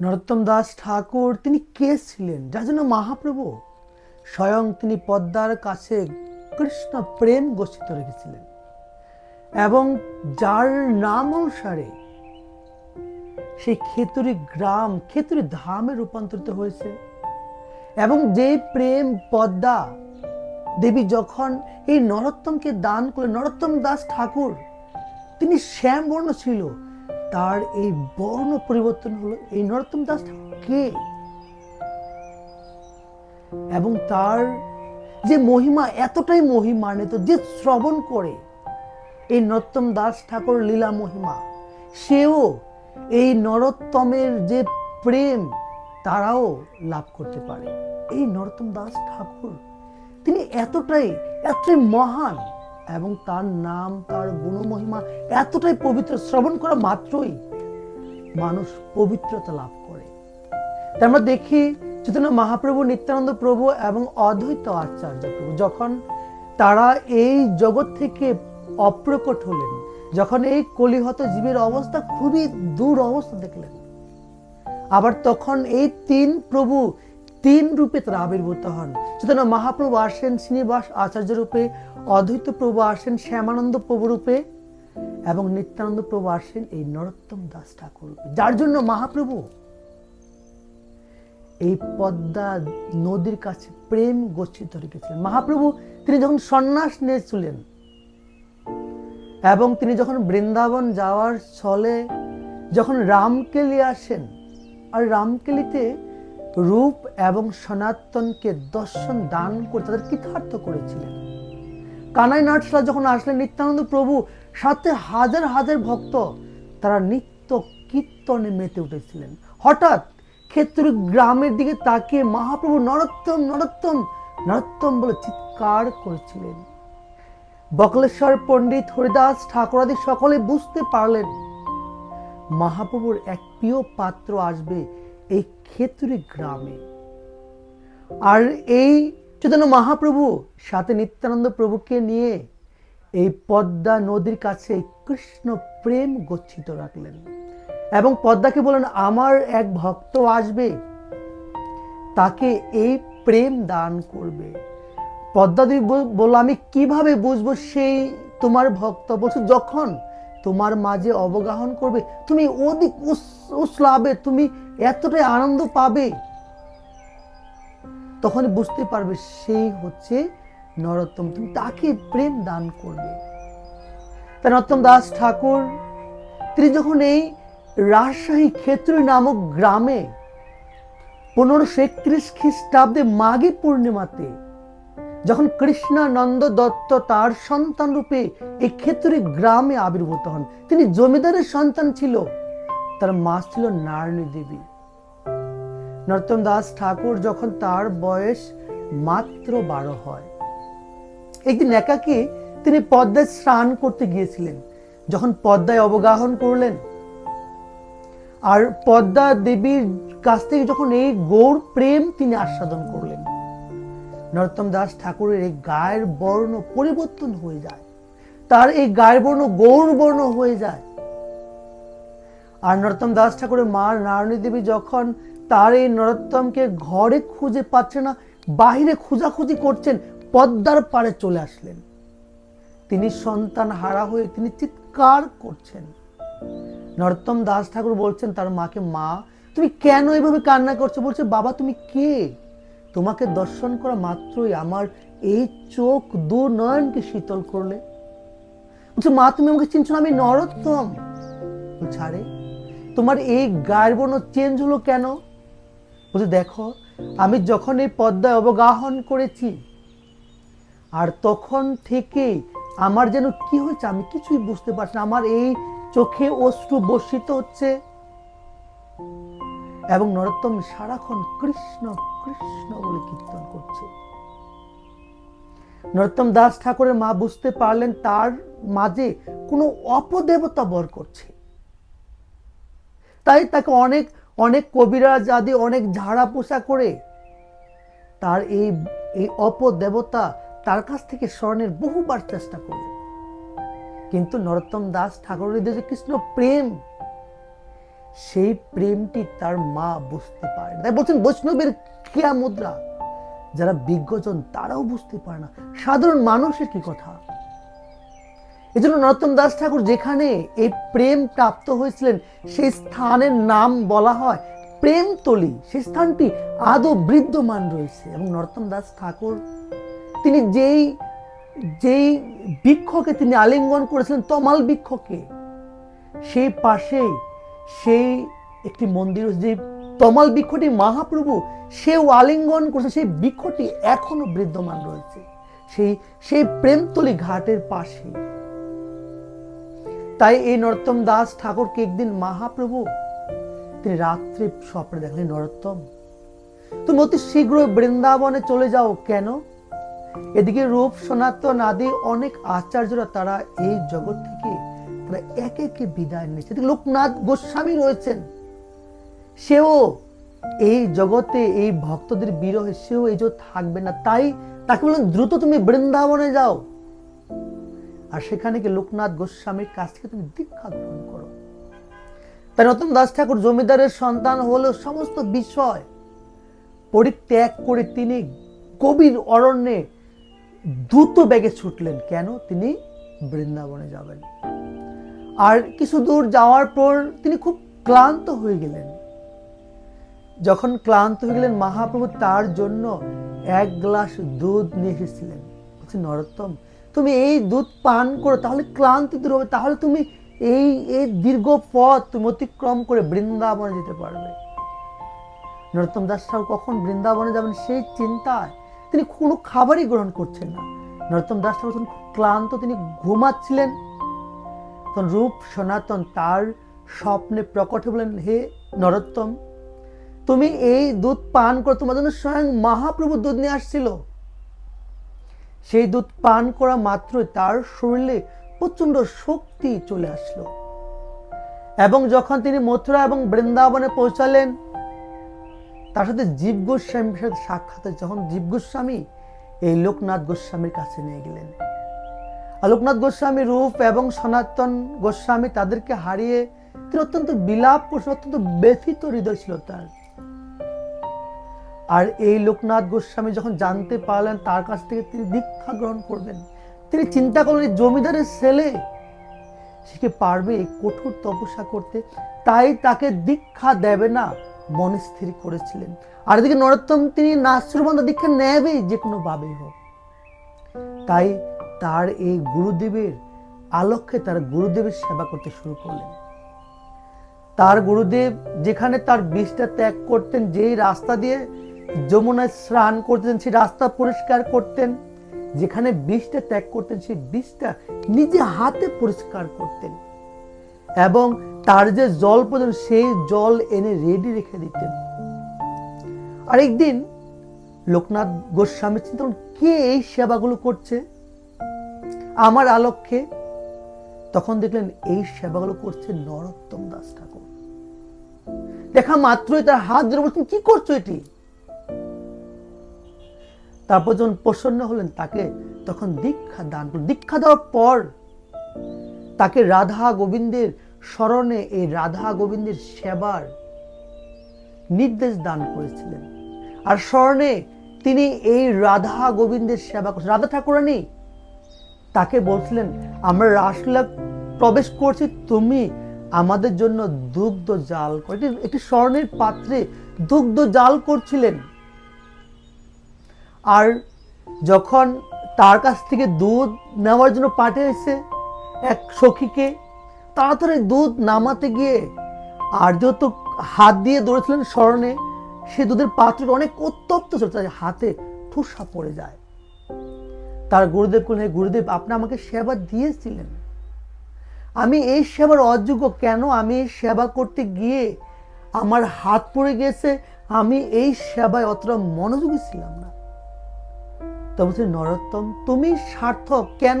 নরোত্তম দাস ঠাকুর, তিনি কে ছিলেন? যার জন্য মহাপ্রভু স্বয়ং তিনি পদ্মার কাছে কৃষ্ণ প্রেম গোষ্ঠিত রেখেছিলেন। এবং যার নাম অনুসারে সেই খেতুরি গ্রাম, খেতুরি ধামে রূপান্তরিত হয়েছে। এবং যে প্রেম পদ্মা দেবী যখন এই নরোত্তমকে দান করলেন, নরোত্তম দাস ঠাকুর, তিনি শ্যামবর্ণ ছিল। তার এই বর্ণ পরিবর্তন হলো এই নরোত্তম দাস কে এবং তার যে মহিমা, এতটাই মহিমান্বিত যে শ্রবণ করে এই নরোত্তম দাস ঠাকুর লীলা মহিমা, সেও এই নরোত্তমের যে প্রেম, তারাও লাভ করতে পারে। এই নরোত্তম দাস ঠাকুর, তিনি এতটাই এতটাই মহান এবং তার নাম, তার গুণমহিমা এতটাই পবিত্র, শ্রবণ করা মাত্রই মানুষ পবিত্রতা লাভ করে। আমরা দেখি চৈতন্য মহাপ্রভু, নিত্যানন্দ প্রভু এবং অদ্বৈত আচার্য প্রভু যখন তারা এই জগৎ থেকে অপ্রকট হলেন, যখন এই কলিহত জীবের অবস্থা খুবই দূর অবস্থা দেখলেন, আবার তখন এই তিন প্রভু তিন রূপে তারা আবির্ভূত হন। চৈতন্য মহাপ্রভু আসেন শ্রীনিবাস আচার্য রূপে অদ্বৈত প্রভু আসেন শ্যামানন্দ প্রভু রূপে এবং নিত্যানন্দ প্রভু আসেন এই নরোত্তম দাস ঠাকুর যার জন্য মহাপ্রভু এই পদ্মা নদীর কাছে প্রেম গচ্ছিত রেখেছিলেন মহাপ্রভু তিনি যখন সন্ন্যাস নিয়েছিলেন এবং তিনি যখন বৃন্দাবন যাওয়ার ছলে যখন রামকেলি আসেন, আর রামকেলিতে রূপ এবং সনাতনকে দর্শন দান করে তাদের কৃতার্থ করেছিলেন। কানাই নাটসরা যখন আসলেন, নিত্যানন্দ প্রভু সাথে হাজার হাজার ভক্ত, তারা নিত্য কীর্তনে মেতে উঠেছিলেন। হঠাৎ ক্ষেত্র গ্রামের দিকে তাকিয়ে মহাপ্রভু নরোত্তম নরোত্তম নরোত্তম বলে চিৎকার করেছিলেন। বকলেশ্বর পণ্ডিত হরিদাস ঠাকুরাদি সকলে বুঝতে পারলেন, মহাপ্রভুর এক প্রিয় পাত্র আসবে এই ক্ষেত্রী গ্রামে। আর এই চৈতন্য মহাপ্রভু সাথে নিত্যানন্দ প্রভুকে নিয়ে এই পদ্মা নদীর কাছে কৃষ্ণ প্রেম গচ্ছিত রাখলেন। এবং পদ্মাকে বলেন আমার এক ভক্ত আসবে, তাকে এই প্রেম দান করবে। পদ্মা দেবী বল- বলল, আমি কীভাবে বুঝব সেই তোমার ভক্ত? বলছো, যখন তোমার মাঝে অবগাহন করবে, তুমি অধিক উস- উৎসাবে, তুমি এতটাই আনন্দ পাবে তখনই বুঝতে পারবে সেই হচ্ছে নরোত্তম। তুমি তাকে প্রেম দান করবে। তাই নরোত্তম দাস ঠাকুর, তিনি যখন এই রাজশাহী ক্ষেত্রী নামক গ্রামে পনেরোশো একত্রিশ খ্রিস্টাব্দে মাঘী পূর্ণিমাতে যখন কৃষ্ণানন্দ দত্ত তার সন্তান রূপে এই ক্ষেত্রে গ্রামে আবির্ভূত হন, তিনি জমিদারের সন্তান ছিল, তার মা ছিল নারায়ণী দেবী। নরোত্তম দাস ঠাকুর যখন তার বয়স মাত্র বারো হয়। একদিন একাকে তিনি পদ্মায় স্নান করতে গিয়েছিলেন। যখন পদ্মায় অবগাহন করলেন, আর পদ্মা দেবীর কাছ থেকে যখন এই গৌর প্রেম তিনি আস্বাদন করলেন নরোত্তম দাস ঠাকুরের এই গায়ের বর্ণ পরিবর্তন হয়ে যায়। তার এই গায়ের বর্ণ গৌর বর্ণ হয়ে যায়। আর নরোত্তম দাস ঠাকুরের মা নারায়ণী দেবী যখন তার এই নরোত্তমকে ঘরে খুঁজে পাচ্ছে না, বাহিরে খোঁজাখুঁজি করছেন, পদ্মার পাড়ে চলে আসলেন। তিনি সন্তান হারা হয়ে তিনি চিৎকার করছেন। নরোত্তম দাস ঠাকুর বলছেন, তার মাকে মা, তুমি কেন এভাবে কান্না করছ? বলছে, বাবা, তুমি কে? তোমাকে দর্শন করা মাত্রই আমার এই চোখ দু নয়নকে শীতল করলে। বলছে, মা, তুমি আমাকে চিনছো না, আমি নরোত্তম। আরে, তোমার এই গায়ের বর্ণ চেঞ্জ হলো কেন? বলছে, দেখো, আমি যখন এই পদ্মায় অবগাহন করেছি, আর তখন থেকে আমার যেন কি হয়েছে আমি কিছুই বুঝতে পারছি না। আমার এই চোখে অশ্রু বর্ষিত হচ্ছে এবং নরোত্তম সারাক্ষণ কৃষ্ণ কৃষ্ণ বলে কীর্তন করছে। নরোত্তম দাস ঠাকুরের মা বুঝতে পারলেন, তার মাঝে কোনো অপদেবতা বর করছে। তাই তাকে অনেক অনেক কবিরাজ আদি অনেক ঝাড়া পোষা করে তার এই এই অপদেবতা তার কাছ থেকে স্মরণের বহুবার চেষ্টা করলেন। কিন্তু নরোত্তম দাস ঠাকুরের যে কৃষ্ণ প্রেম, সেই প্রেমটি তার মা বুঝতে পারে তাই বলছেন বৈষ্ণবের কেয়া মুদ্রা, যারা বিজ্ঞজন তারাও বুঝতে পারে না। সাধারণ মানুষের কি কথা? এই জন্য নরোত্তম দাস ঠাকুর যেখানে এই প্রেম প্রাপ্ত হয়েছিলেন, সেই স্থানের নাম বলা হয় প্রেমতলি। সেই স্থানটি আদৌ বৃদ্ধমান রয়েছে। এবং নরোত্তম দাস ঠাকুর, তিনি যেই যেই বৃক্ষকে তিনি আলিঙ্গন করেছিলেন, তমাল বৃক্ষকে, সেই পাশেই সেই একটি মন্দির যে তমাল বৃক্ষটি মহাপ্রভু সেও আলিঙ্গন করেছে সেই বৃক্ষটি এখনও বিদ্যমান রয়েছে। সেই সেই প্রেমতলি ঘাটের পাশে তাই এই নরোত্তম দাস ঠাকুরকে একদিন মহাপ্রভু, তিনি রাত্রে স্বপ্নে দেখলেন নরোত্তম। তুমি অতি শীঘ্রই বৃন্দাবনে চলে যাও, কেন? এদিকে রূপ, সনাতন আদি অনেক আচার্যরা তারা এই জগৎ থেকে তারা একে একে বিদায় এদিকে লোকনাথ গোস্বামী রয়েছেন। সেও এই জগতে এই ভক্তদের বিরহে সেও এই যে থাকবে না। তাই তাকে বললেন, দ্রুত তুমি বৃন্দাবনে যাও। আর সেখানে গিয়ে লোকনাথ গোস্বামীর কাছ থেকে তুমি দীক্ষা গ্রহণ করো। তাই নতুন দাস ঠাকুর জমিদারের সন্তান হলেও সমস্ত বিষয় পরিত্যাগ করে তিনি গভীর অরণ্যে দ্রুত বেগে ছুটলেন। কেন? তিনি বৃন্দাবনে যাবেন। আর কিছু দূর যাওয়ার পর তিনি খুব ক্লান্ত হয়ে গেলেন। যখন ক্লান্ত হয়ে গেলেন, মহাপ্রভু তার জন্য এক গ্লাস দুধ নিয়ে এসেছিলেন। নরোত্তম তুমি এই দুধ পান করো, তাহলে ক্লান্তি দূর হবে। তাহলে তুমি এই এই দীর্ঘ পথ তুমি অতিক্রম করে বৃন্দাবনে যেতে পারবে। নরোত্তম দাস ঠাকুর কখন বৃন্দাবনে যাবেন সেই চিন্তায় তিনি কোনো খাবারই গ্রহণ করছেন না। নরোত্তম দাস ঠাকুর তখন ক্লান্ত, তিনি ঘুমাচ্ছিলেন। তখন রূপ সনাতন তার স্বপ্নে প্রকট বলেন হে নরোত্তম, তুমি এই দুধ পান করো, তোমার জন্য স্বয়ং মহাপ্রভু দুধ নিয়ে আসছিল। সেই দুধ পান করা মাত্রই তার শরীরে প্রচণ্ড শক্তি চলে আসলো। এবং যখন তিনি মথুরা এবং বৃন্দাবনে পৌঁছালেন, তার সাথে জীব গোস্বামীর সাথে হয়েছে। যখন জীব গোস্বামী এই লোকনাথ গোস্বামীর কাছে নিয়ে গেলেন। লোকনাথ গোস্বামী রূপ এবং সনাতন গোস্বামী তাদেরকে হারিয়ে তিনি অত্যন্ত বিলাপ করছেন অত্যন্ত ব্যথিত হৃদয় ছিল তার। আর এই লোকনাথ গোস্বামী যখন জানতে পারলেন, তার কাছ থেকে তিনি দীক্ষা গ্রহণ করবেন। তিনি চিন্তা করলেন জমিদারের ছেলে, সে কি পারবে কঠোর তপস্যা করতে? তাই তাকে দীক্ষা দেবে না, মনে স্থির করেছিলেন। আর এদিকে নরোত্তম, তিনি নাশ্রবন্ধ দীক্ষা নেবেই, যে কোনো ভাবেই হোক। তাই তার এই গুরুদেবের আলক্ষ্যে তার গুরুদেবের সেবা করতে শুরু করলেন। তার গুরুদেব যেখানে তার বিষটা ত্যাগ করতেন, যেই রাস্তা দিয়ে যমুনায় স্নান করতেন, সেই রাস্তা পরিষ্কার করতেন, যেখানে বিষটা ত্যাগ করতেন, সেই বিষটা নিজে হাতে পরিষ্কার করতেন। এবং তার যে জল প্রয়োজন, সেই জল এনে রেডি রেখে দিতেন। আরেকদিন লোকনাথ গোস্বামী চিন্তন কে এই সেবাগুলো করছে? আমার আলক্ষ্যে তখন দেখলেন, এই সেবাগুলো করছে নরোত্তম দাস ঠাকুর। দেখা মাত্রই তার হাত ধরে বলছেন, কি করছ এটি? তারপর যখন প্রসন্ন হলেন তাকে তখন দীক্ষা দান করলেন। দীক্ষা দেওয়ার পর তাকে রাধা গোবিন্দের স্মরণে এই রাধা গোবিন্দের সেবার নির্দেশ দান করেছিলেন। আর স্মরণে তিনি এই রাধা গোবিন্দের সেবা করছেন। রাধা ঠাকুরানী, তাকে বলছিলেন, আমরা রাসলীলা প্রবেশ করছি, তুমি আমাদের জন্য দুগ্ধ জাল কর। একটি- স্বর্ণের পাত্রে দুগ্ধ জাল করছিলেন। আর যখন তার কাছ থেকে দুধ নেওয়ার জন্য পাঠিয়েছে এক সখীকে, তাড়াতাড়ি দুধ নামাতে গিয়ে আর যেহেতু হাত দিয়ে দৌড়েছিলেন স্মরণে, সে দুধের পাত্রটা অনেক উত্তপ্ত ছিল হাতে ঠুসা পড়ে যায়। তার গুরুদেব বললেন গুরুদেব, আপনি আমাকে সেবা দিয়েছিলেন। আমি এই সেবার অযোগ্য কেন? আমি সেবা করতে গিয়ে আমার হাত পড়ে গেছে। আমি এই সেবায় অতটা মনোযোগী ছিলাম না। তবে বলছে, নরোত্তম, তুমি সার্থক, কেন?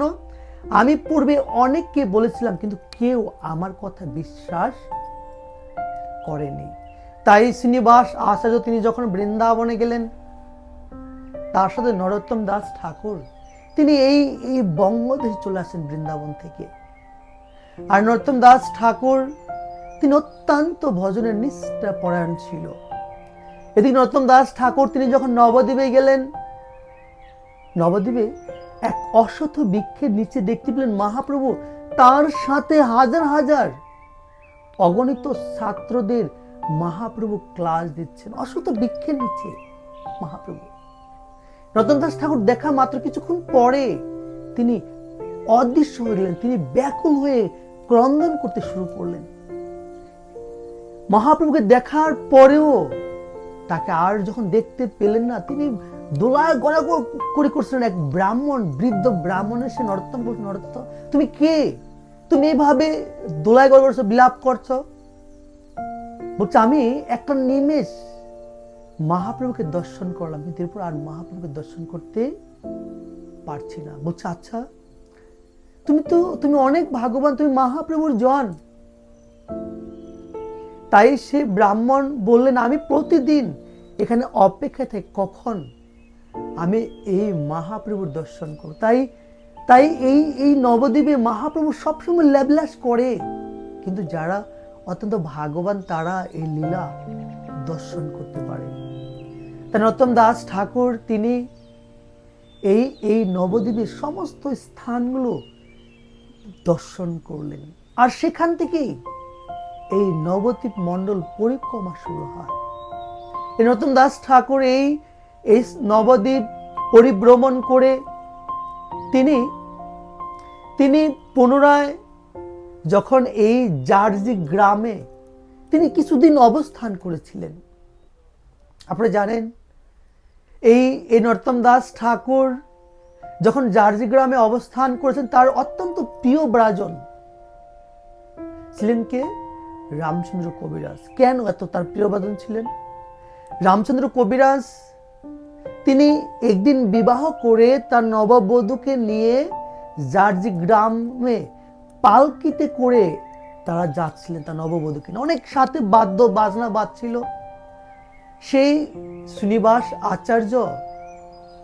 আমি পূর্বে অনেককে বলেছিলাম, কিন্তু কেউ আমার কথা বিশ্বাস করেনি। তাই শ্রীনিবাস আচার্য তিনি যখন বৃন্দাবনে গেলেন, তার সাথে নরোত্তম দাস ঠাকুর, তিনি এই এই বঙ্গদেশে চলে আসেন বৃন্দাবন থেকে। আর নরোত্তম দাস ঠাকুর, তিনি তিনি অত্যন্ত ভজনের নিষ্ঠা পরায়ণ ছিল। এদিকে নরোত্তম দাস ঠাকুর, তিনি যখন নবদ্বীপে গেলেন নবদ্বীপে এক অশত বৃক্ষের নিচে দেখতে পেলেন মহাপ্রভু। তার সাথে হাজার হাজার অগণিত ছাত্রদের মহাপ্রভু ক্লাস দিচ্ছেন। অশত বৃক্ষের নিচে মহাপ্রভু। রতন দাস ঠাকুর দেখা মাত্র কিছুক্ষণ পরে তিনি অদৃশ্য হয়ে গেলেন। তিনি ব্যাকুল হয়ে ক্রন্দন করতে শুরু করলেন। মহাপ্রভুকে দেখার পরেও তাকে আর যখন দেখতে পেলেন না, তিনি দোলায় গড়া করে করছিলেন এক ব্রাহ্মণ, বৃদ্ধ ব্রাহ্মণের সে নরোত্তম বলছে নরোত্তম। তুমি কে? তুমি এভাবে দোলায় গলা করছ, বিলাপ করছ? বলছে, আমি একটা নিমেষ মহাপ্রভুকে দর্শন করলাম, কিন্তু এরপর আর মহাপ্রভুকে দর্শন করতে পারছি না। বলছে আচ্ছা তুমি তো, তুমি অনেক ভাগ্যবান, তুমি মহাপ্রভুর জন। তাই সে ব্রাহ্মণ বললেন, আমি প্রতিদিন এখানে অপেক্ষা থাকি, কখন? আমি এই মহাপ্রভুর দর্শন করব। তাই তাই এই এই নবদ্বীপে মহাপ্রভু সবসময় ল্যাবলাস করে। কিন্তু যারা অত্যন্ত ভাগ্যবান, তারা এই লীলা দর্শন করতে পারে। তাই নরোত্তম দাস ঠাকুর, তিনি এই এই নবদ্বীপের সমস্ত স্থানগুলো দর্শন করলেন। আর সেখান থেকেই এই নবদ্বীপ মণ্ডল পরিক্রমা শুরু হয়। এই নতুন দাস ঠাকুর এই এই নবদ্বীপ পরিভ্রমণ করে তিনি তিনি পুনরায় যখন এই জার্জি গ্রামে তিনি কিছুদিন অবস্থান করেছিলেন। আপনারা জানেন, এই এই নর্তম দাস ঠাকুর যখন জার্জি গ্রামে অবস্থান করেছেন, তার অত্যন্ত প্রিয় ব্রাজন ছিলেন কে? রামচন্দ্র কবিরাজ। কেন এত তার প্রিয় ব্রাজন ছিলেন? রামচন্দ্র কবিরাজ তিনি একদিন বিবাহ করে তার নববধূকে নিয়ে জার্জি গ্রামে পালকিতে করে তারা যাচ্ছিলেন তার নববধূকে অনেক সাথে বাদ্য বাজনা বাজছিল। সেই শ্রীনিবাস আচার্য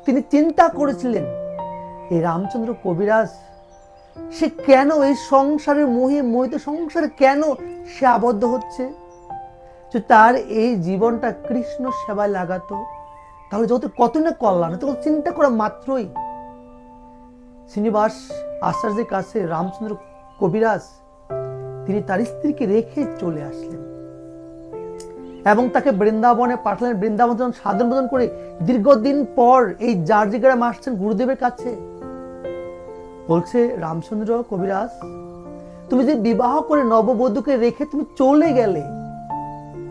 তিনি চিন্তা করেছিলেন এই রামচন্দ্র কবিরাজ, সে কেন এই সংসারের মোহে মোহিত সংসারে কেন সে আবদ্ধ হচ্ছে? তার এই জীবনটা কৃষ্ণ সেবায় লাগাতো। তাহলে যত কত না কল্যাণ তখন চিন্তা করা মাত্রই। শ্রীনিবাস আচার্যের কাছে রামচন্দ্র কবিরাজ, তিনি তার স্ত্রীকে রেখে চলে আসলেন। এবং তাকে বৃন্দাবনে পাঠালেন। বৃন্দাবন যখন সাধন করে দীর্ঘদিন পর এই জার্জিগ্রাম আসছেন গুরুদেবের কাছে। বলছে, রামচন্দ্র কবিরাজ, তুমি যে বিবাহ করে নববধূকে রেখে তুমি চলে গেলে,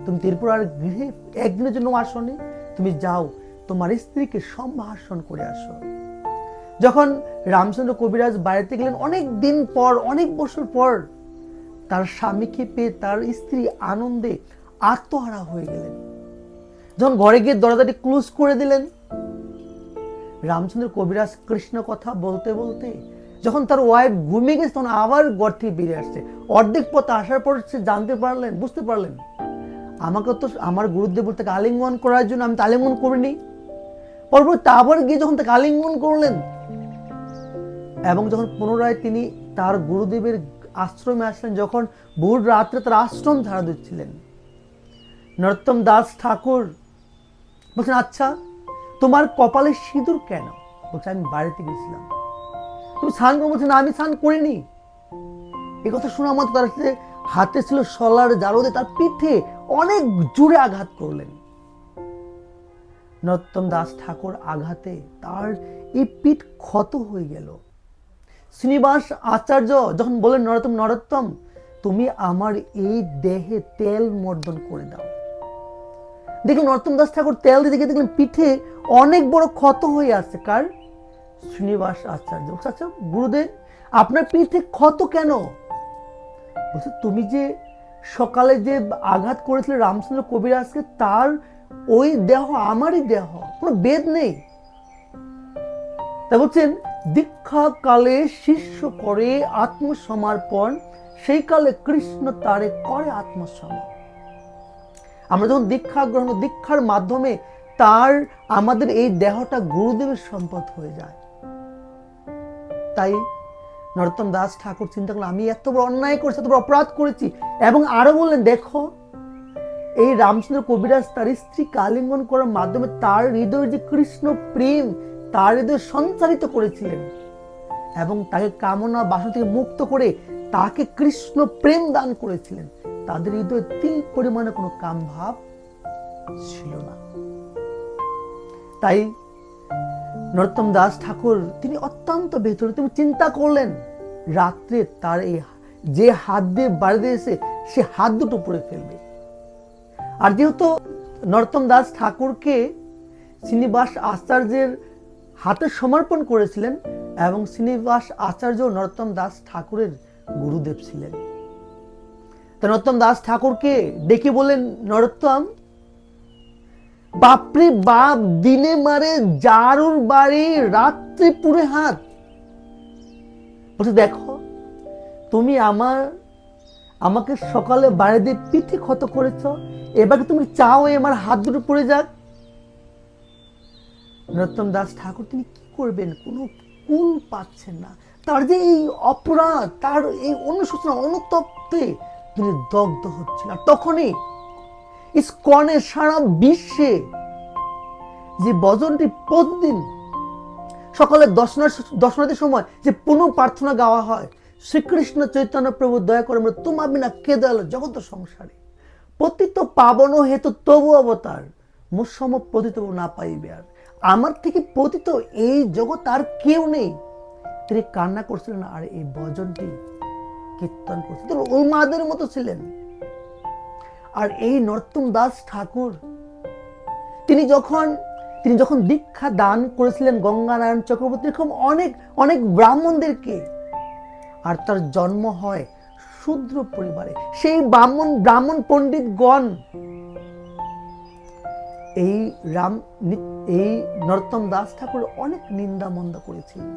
তুমি ত্রিপুর আর গৃহে একদিনের জন্য আসনি, তুমি যাও তোমার স্ত্রীকে সম্ভাষণ করে আসো। যখন রামচন্দ্র কবিরাজ বাড়িতে গেলেন, অনেক দিন পর, অনেক বছর পর, তার স্বামীকে পেয়ে তার স্ত্রী আনন্দে আত্মহারা হয়ে গেলেন। যখন ঘরে গিয়ে দরজাটি ক্লোজ করে দিলেন, রামচন্দ্র কবিরাজ কৃষ্ণ কথা বলতে বলতে যখন তার ওয়াইফ ঘুমিয়ে গেছে, তখন আবার ঘর থেকে বেরিয়ে আসছে। অর্ধেক পথ আসার পর সে জানতে পারলেন, বুঝতে পারলেন, আমাকে তো আমার গুরুদেব তাকে আলিঙ্গন করার জন্য আমি তো আলিঙ্গন করিনি। পরবর্তী আবার গিয়ে যখন তাকে আলিঙ্গন করলেন, এবং যখন পুনরায় তিনি তার গুরুদেবের আশ্রমে আসলেন, যখন ভোর রাত্রে তার আশ্রম ধারা দিচ্ছিলেন, নরোত্তম দাস ঠাকুর বলছেন আচ্ছা তোমার কপালে সিঁদুর কেন? বলছে আমি বাড়িতে গেছিলাম তুমি স্নান করো বলছে না, আমি স্নান করিনি। এই কথা শোনা মাত্র তার হাতে ছিল সলার জারদে, তার পিঠে অনেক জোরে আঘাত করলেন। নরোত্তম দাস ঠাকুর আঘাতে তার এই পিঠ ক্ষত হয়ে গেল। শ্রীনিবাস আচার্য যখন বলেন নরোত্তম নরোত্তম, তুমি আমার এই দেহে তেল মর্দন করে দাও। দেখুন নরোত্তম দাস ঠাকুর তেল দিতে গিয়ে দেখলেন পিঠে অনেক বড় ক্ষত হয়ে আছে। কার? শ্রীনিবাস আচার্য। আচ্ছা গুরুদেব, আপনার পিঠে ক্ষত কেন? বলছে, তুমি যে সকালে যে আঘাত করেছিলে রামচন্দ্র কবিরাজকে, তার ওই দেহ, আমারই দেহ, কোনো বেদ নেই। তা বলছেন দীক্ষা কালে শিষ্য করে আত্মসমর্পণ, সেই কালে কৃষ্ণ তারে করে আত্মসমর্পণ। আমরা যখন দীক্ষা গ্রহণ, দীক্ষার মাধ্যমে তার, আমাদের এই দেহটা গুরুদেবের সম্পদ হয়ে যায়। তাই নরোত্তম দাস ঠাকুর চিন্তা করলেন, আমি এত বড় অন্যায় করেছি, এত বড় অপরাধ করেছি, এবং আরও বললেন, দেখো এই রামচন্দ্র কবিরাজ তার স্ত্রী কালিঙ্গন করার মাধ্যমে তার হৃদয়ে যে কৃষ্ণ প্রেম, তার হৃদয় সঞ্চারিত করেছিলেন এবং তাকে কামনা বাসনা থেকে মুক্ত করে তাকে কৃষ্ণ প্রেম দান করেছিলেন। তাদের হৃদয়ে তিল পরিমাণে কোনো কাম ভাব ছিল না। তাই নরোত্তম দাস ঠাকুর, তিনি অত্যন্ত ভেতরে, তিনি চিন্তা করলেন, রাত্রে তার এই যে হাত দিয়ে বাড়ি দিয়েছে সে হাত দুটো পরে ফেলবে। আর যেহেতু নরোত্তম দাস ঠাকুরকে শ্রীনিবাস আচার্যের হাতে সমর্পণ করেছিলেন এবং শ্রীনিবাস আচার্য নরোত্তম দাস ঠাকুরের গুরুদেব ছিলেন। তো নরোত্তম দাস ঠাকুরকে ডেকে বলেন নরোত্তম, বাপরে বাপ, দিনে মারে জারুর বাড়ি, রাত্রে পুরে হাত। বলছে, দেখো, তুমি আমার আমাকে সকালে দিয়ে পিঠে ক্ষত করেছ, এবার তুমি চাও আমার হাত দুটো পড়ে যাক? নরোত্তম দাস ঠাকুর, তিনি কি করবেন? কোনো কুল পাচ্ছেন না। তার যে এই অপরাধ, তার এই অনুশোচনা, অনুতপ্তে তিনি দগ্ধ হচ্ছেন। আর তখনই ইস্কনে সারা বিশ্বে যে বজনটি প্রতিদিন সকালে দর্শনার দর্শনার্থীর সময় যে পুনঃ প্রার্থনা গাওয়া হয় শ্রীকৃষ্ণ চৈতন্য প্রভু, দয়া করে আমরা তোমা বিনা কে দয়াল জগত সংসারে। পতিত পাবন হেতু তবু অবতার, মুসম পতিত না পাইবে আর। আমার থেকে পতিত এই জগৎ আর কেউ নেই। তিনি কান্না করছিলেন আর এই ভজনটি কীর্তন করছিলেন। তিনি উন্মাদের মতো ছিলেন। আর এই নর্তম দাস ঠাকুর, তিনি যখন তিনি যখন দীক্ষা দান করেছিলেন গঙ্গানারায়ণ চক্রবর্তী, এরকম অনেক অনেক ব্রাহ্মণদেরকে আর তার জন্ম হয় শূদ্র পরিবারে। সেই ব্রাহ্মণ ব্রাহ্মণ পণ্ডিতগণ, এই রাম এই নরোত্তম দাস ঠাকুর অনেক নিন্দা মন্দা করেছিলেন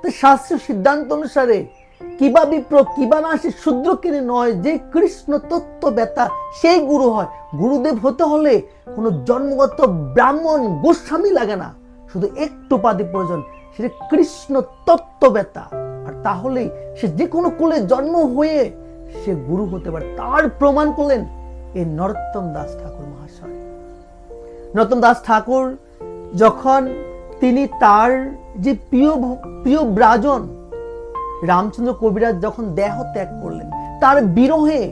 তো শাস্ত্রীয় সিদ্ধান্ত অনুসারে কিবা বিপ্র, কিবা নাসি শূদ্র কিনে নয়, যে কৃষ্ণ তত্ত্ব বেতা, সেই গুরু হয়। গুরুদেব হতে হলে কোনো জন্মগত ব্রাহ্মণ গোস্বামী লাগে না। শুধু একটু পাদি প্রয়োজন, সেটা কৃষ্ণ তত্ত্ব বেতা। তাহলেই সে যে কোনো কুলে জন্ম হয়ে সে গুরু হতে পারে। তার প্রমাণ করলেন এই নরোত্তম দাস ঠাকুর মহাশয়। নরোত্তম দাস ঠাকুর যখন তিনি তার যে প্রিয় প্রিয় ব্রাজন রামচন্দ্র কবিরাজ যখন দেহ ত্যাগ করলেন, তার বিরহে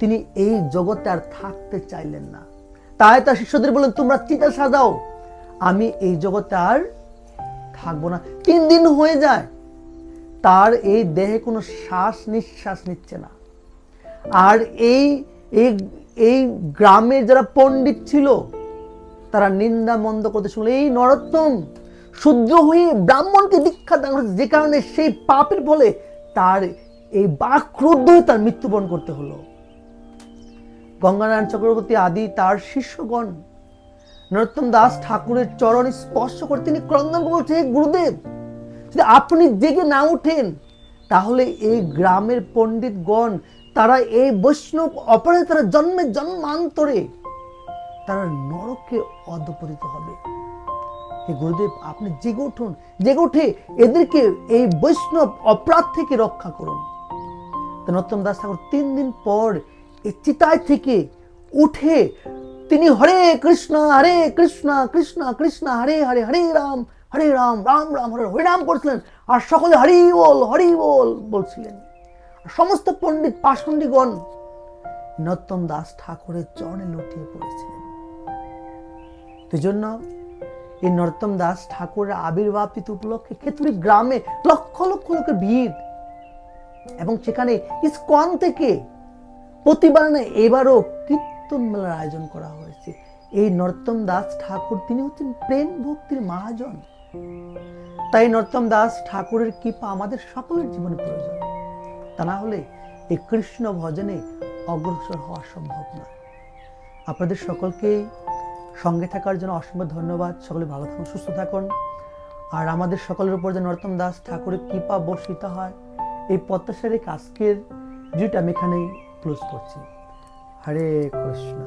তিনি এই জগতে আর থাকতে চাইলেন না। তাই তার শিষ্যদের বললেন, তোমরা চিতা সাজাও, আমি এই জগতে আর থাকব না। তিন দিন হয়ে যায় তার এই দেহে কোনো শ্বাস নিঃশ্বাস নিচ্ছে না। আর এই এই গ্রামের যারা পণ্ডিত ছিল তারা নিন্দা মন্দ করতে শুনলো এই নরোত্তম শুদ্র হয়ে ব্রাহ্মণকে দীক্ষা দান করেছে, যে কারণে সেই পাপের ফলে তার এই বাক ক্রুদ্ধ হয়ে তার মৃত্যুবরণ করতে হলো। গঙ্গানারায়ণ চক্রবর্তী আদি তার শিষ্যগণ নরোত্তম দাস ঠাকুরের চরণ স্পর্শ করে তিনি ক্রন্দন বলছে গুরুদেব যদি আপনি জেগে না উঠেন, তাহলে এই গ্রামের পণ্ডিতগণ, তারা এই বৈষ্ণব অপরাধে তারা জন্মে জন্মান্তরে তারা নরকে অধপতিত হবে। হে গুরুদেব, আপনি জেগে উঠুন। জেগে উঠে এদেরকে এই বৈষ্ণব অপরাধ থেকে রক্ষা করুন। তো নরোত্তম দাস ঠাকুর তিন দিন পর এই চিতায় থেকে উঠে তিনি হরে কৃষ্ণ হরে কৃষ্ণ কৃষ্ণ কৃষ্ণ, হরে হরে হরে রাম হরে রাম রাম রাম, হরে হরে রাম করছিলেন আর সকলে হরি বল হরি বল বলছিলেন। সমস্ত পণ্ডিত পাষণ্ডীগণ নরোত্তম দাস ঠাকুরের চরণে লুটিয়ে পড়েছিলেন। জন্য এই নরোত্তম দাস ঠাকুরের আবির্ভাব তিথি উপলক্ষে ক্ষেত্রে গ্রামে লক্ষ লক্ষ লোকের ভিড়। এবং সেখানে ইস্কন থেকে প্রতিবার এবারও কীর্তন মেলার আয়োজন করা হয়েছে। এই নরোত্তম দাস ঠাকুর, তিনি হচ্ছেন প্রেম ভক্তির মহাজন। তাই নরোত্তম দাস ঠাকুরের কৃপা আমাদের সকলের জীবনে প্রয়োজন। তা না হলে এই কৃষ্ণ ভজনে অগ্রসর হওয়া সম্ভব নয় আপনাদের সকলকে সঙ্গে থাকার জন্য অসংখ্য ধন্যবাদ। সকলে ভালো থাকুন, সুস্থ থাকুন। আর আমাদের সকলের উপর যে নরোত্তম দাস ঠাকুরের কৃপা বর্ষিত হয়, এই প্রত্যাশা রেখে আজকের ভিডিওটা আমি এখানেই ক্লোজ করছি। হরে কৃষ্ণ।